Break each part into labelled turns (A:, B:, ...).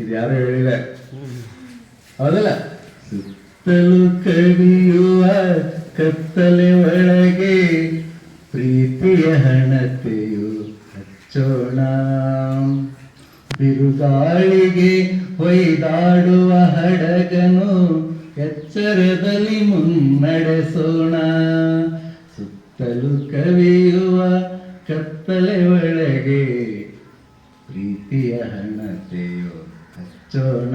A: ಇದು ಯಾರು ಹೇಳಿಲ್ಲ. ಹೌದಲ್ಲ? ಸುತ್ತಲೂ ಕವಿಯುವ ಕತ್ತಲೆ ಒಳಗೆ ಪ್ರೀತಿಯ ಹಣತೆಯು ಹಚ್ಚೋಣ. ಬಿರುಗಾಳಿಗೆ ಹೊಯ್ದಾಡುವ ಹಡಗನು ಎಚ್ಚರದಲ್ಲಿ ಮುನ್ನಡೆಸೋಣ. ಸುತ್ತಲೂ ಕವಿಯುವ ಕತ್ತಲೆ ಒಳಗೆ ಪ್ರೀತಿಯ ಹಣತೆಯು ಹಚ್ಚೋಣ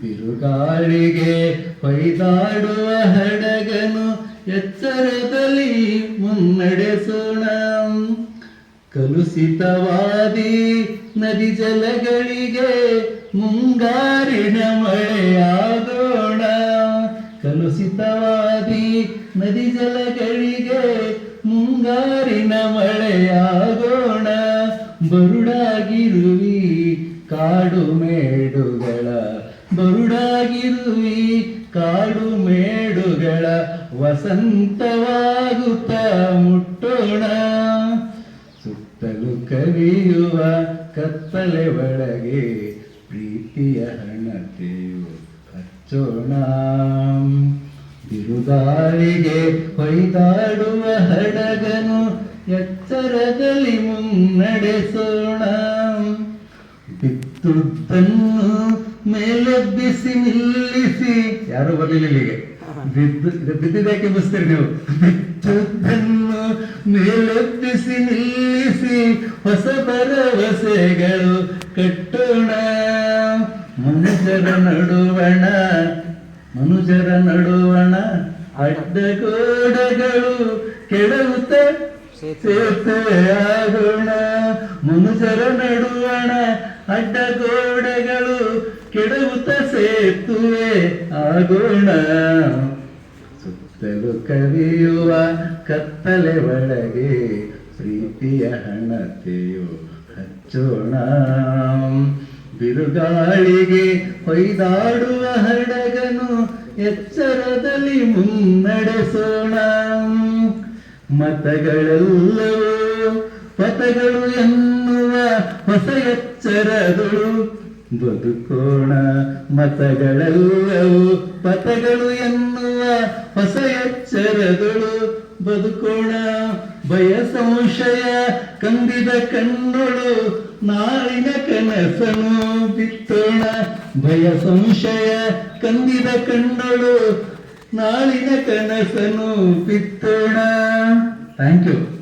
A: ಬಿರುಗಾಳಿಗೆ ಹೊಯ್ದಾಡುವ ಹಡಗನು ಎಚ್ಚರದಲ್ಲಿ ಮುನ್ನಡೆಸೋಣ. ಕಲುಷಿತವಾದಿ ನದಿ ಜಲಗಳಿಗೆ ಮುಂಗಾರಿನ ಮಳೆಯಾಗೋಣ. ಕಲುಷಿತವಾದಿ ನದಿ ಜಲಗಳಿಗೆ ಮುಂಗಾರಿನ ಮಳೆಯಾಗೋಣ ಕಾಡು ಮೇಡುಗಳ ಬರುಡಾಗಿರುವಿ ಕಾಡು ಮೇಡುಗಳ ವಸಂತವಾಗುತ್ತ ಮುಟ್ಟೋಣ. ಸುತ್ತಲೂ ಕವಿಯುವ ಕತ್ತಲೆ ಒಳಗೆ ಪ್ರೀತಿಯ ಹಣತೆಯು ಹಚ್ಚೋಣ. ಬಿರುದಾರಿಗೆ ಹೊಯ್ದಾಡುವ ಹಡಗನು ಎಚ್ಚರದಲ್ಲಿ ಮುನ್ನಡೆಸೋಣ. ಬಿತ್ತುದನ್ನು ಮೇಲೆಬ್ಬಿಸಿ ನಿಲ್ಲಿಸಿ. ಯಾರು ಬರಲಿಲ್ಲ ಇಲ್ಲಿಗೆ? ಬಿದ್ದು ಬಿಸ್ತೀರಿ ನೀವು? ಬಿತ್ತುದನ್ನು ಮೇಲೆಬ್ಬಿಸಿ ನಿಲ್ಲಿಸಿ ಹೊಸ ಭರವಸೆಗಳು ಕಟ್ಟೋಣ. ಮನುಜರ ನಡುವಣ ಮನುಜರ ನಡುವಣ ಅಡ್ಡಗೋಡೆಗಳು ಕೆಡವುತ್ತ ಸೇತುವೆಯಾಗೋಣ ಮನುಜರ ನಡುವಣ ಅಡ್ಡಗೋಡೆಗಳು ಕೆಡವುತ್ತ ಸೇತುವೆ ಆಗೋಣ ಸುತ್ತಲೂ ಕವಿಯುವ ಕತ್ತಲೆ ಒಳಗೆ ಪ್ರೀತಿಯ ಹಣತೆಯು ಹಚ್ಚೋಣ. ಬಿರುಗಾಳಿಗೆ ಹೊಯ್ದಾಡುವ ಹಡಗನು ಎಚ್ಚರದಲ್ಲಿ ಮುನ್ನಡೆಸೋಣ. ಮತಗಳೆಲ್ಲವೂ ಪಥಗಳು ಎನ್ನುವ ಹೊಸ ಎಚ್ಚರಗಳು ಬದುಕೋಣ ಮತಗಳೆಲ್ಲವೂ. ಪಥಗಳು ಎನ್ನುವ ಹೊಸ ಎಚ್ಚರಗಳು. ಬದುಕೋಣ ಭಯ ಸಂಶಯ ಕಂದಿದ ಕಣ್ಣುಳು. ನಾಳಿನ ಕನಸನು ಬಿತ್ತೋಣ. ಭಯ ಸಂಶಯ ಕಂದಿದ ಕಣ್ಣುಳು. ನಾಳಿನ ಕನಸನು ಬಿತ್ತೋಣ. Thank you